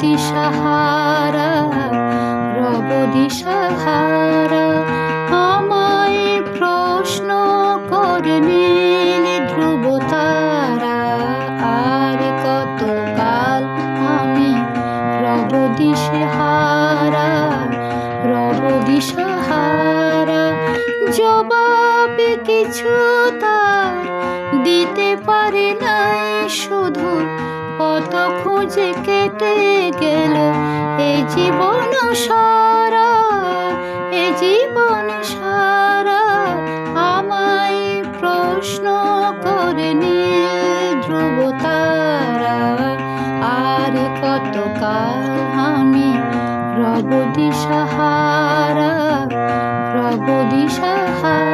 দিশাহারা রব দিশাহারা আমায় প্রশ্ন করলেন ধ্রুবতারা আর কতকাল আমি রব দিশাহারা রব দিশাহারা জবাব কিছু তার দিতে পারে নাই শুধু কত খুঁজে কেটে সারা, এ জীবন সারা আমায় প্রশ্ন করে নীল ধ্রুব তারা। আর কতকাল আমি রব দিশাহারা রব দিশাহারা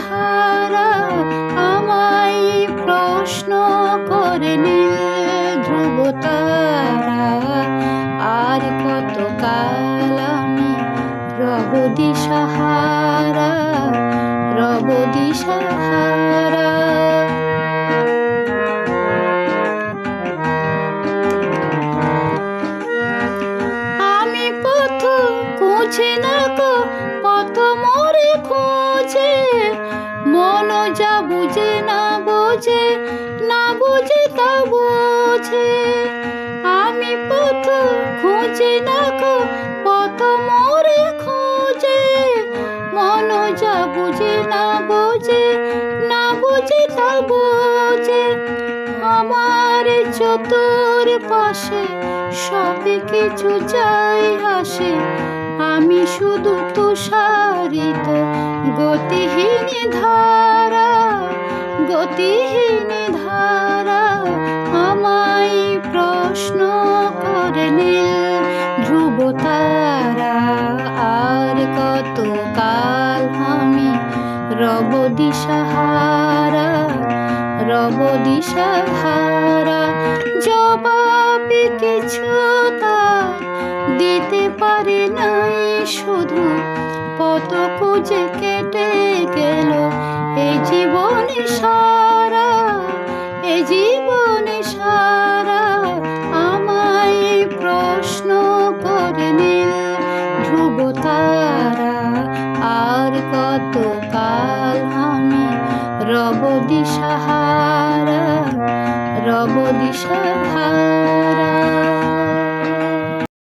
হারা আমায় প্রশ্ন করে নীল ধ্রুব তারা আর কতকাল আমি রব দিশাহারা রব দিশাহারা বোঝে আমি পথ খুঁজে গো, পথ মরে খোঁজে। মন যা বুঝে না বোঝে, না বুঝে তা বোঝে। আমার চতুর পাশে সব কিছু যাই আসে আমি শুধু তুষারিত, গতিহীন ধারা গতিহীন ধারা। কতকাল আমি রব দিশাহারা রব দিশাহারা। জবাব কিছু তার দিতে পারে নাই, শুধু কত খুঁজে কেটে গেল, এই জীবনে সারা দিশাহারা রব দিশাহারা